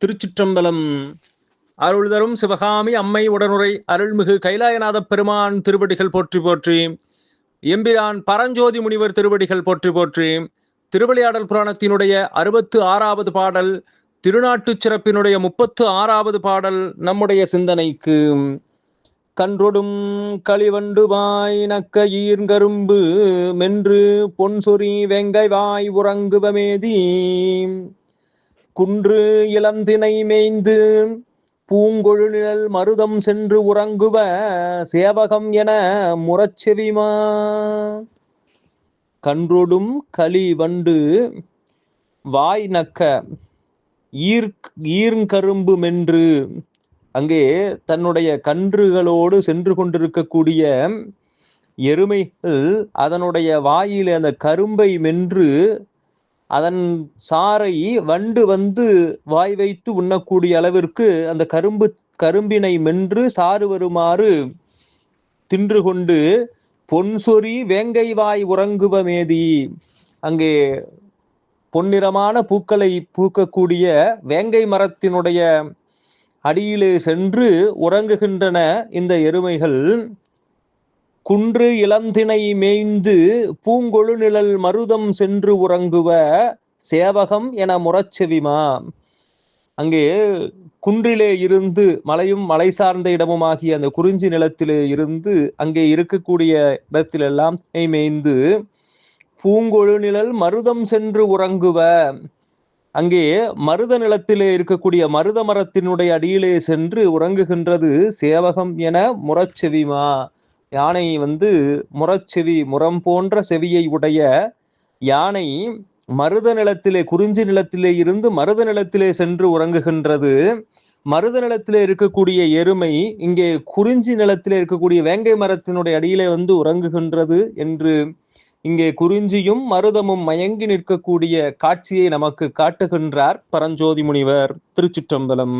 திருச்சிற்றம்பலம். அருள் தரும் சிவகாமி அம்மை உடனுரை அருள்மிகு கைலாயநாத பெருமான் திருவடிகள் போற்றி போற்றி எம்பிரான் பரஞ்சோதி முனிவர் திருவடிகள் போற்றி போற்றி திருவிளையாடல் புராணத்தினுடைய அறுபத்து ஆறாவது பாடல் திருநாட்டுச் சிறப்பினுடைய முப்பத்து ஆறாவது பாடல் நம்முடைய சிந்தனைக்கு. கன்றொடும் களிவண்டுவாய் நக்க ஈர்கரும்பு மென்று பொன்சொறி வெங்கை வாய் உறங்குவமேதி குன்று இளந்தினை மேய்ந்து பூங்கொழுநிழல் மருதம் சென்று உறங்குவ சேவகம் என முரச்செவிமா கன்றொடும் களி வண்டு வாய் நக்க ஈர் ஈர்கரும்பு மென்று அங்கே தன்னுடைய கன்றுகளோடு சென்று கொண்டிருக்கக்கூடிய எருமைகள் அதனுடைய வாயில அந்த கரும்பை மென்று அதன் சாறை வண்டு வந்து வாய் வைத்து உண்ணக்கூடிய அளவிற்கு அந்த கரும்பு கரும்பினை மென்று சாறு வருமாறு தின்று கொண்டு பொன்சொறி வேங்கை வாய் உறங்குவமேதி அங்கே பொன்னிறமான பூக்களை பூக்கக்கூடிய வேங்கை மரத்தினுடைய அடியிலே சென்று உறங்குகின்றன இந்த எருமைகள். குன்று இளந்தினை மேய்ந்து பூங்கொழு நிழல் மருதம் சென்று உறங்குவ சேவகம் என முரச்செவிமா அங்கே குன்றிலே இருந்து மலையும் மலை சார்ந்த இடமுமாகிய அந்த குறிஞ்சி நிலத்திலே இருந்து அங்கே இருக்கக்கூடிய இடத்திலெல்லாம் மேய்ந்து பூங்கொழு நிழல் மருதம் சென்று உறங்குவ. அங்கே மருத நிலத்திலே இருக்கக்கூடிய மருத மரத்தினுடைய அடியிலே சென்று உறங்குகின்றது சேவகம் என முரச்செவிமா யானை வந்து முரச்செவி முரம் போன்ற செவியை உடைய யானை மருத நிலத்திலே குறிஞ்சி நிலத்திலே இருந்து மருத நிலத்திலே சென்று உறங்குகின்றது. மருத நிலத்திலே இருக்கக்கூடிய எருமை இங்கே குறிஞ்சி நிலத்திலே இருக்கக்கூடிய வேங்கை மரத்தினுடைய அடியிலே வந்து உறங்குகின்றது என்று இங்கே குறிஞ்சியும் மருதமும் மயங்கி நிற்கக்கூடிய காட்சியை நமக்கு காட்டுகின்றார் பரஞ்சோதி முனிவர் திருச்சிற்றம்பலம்.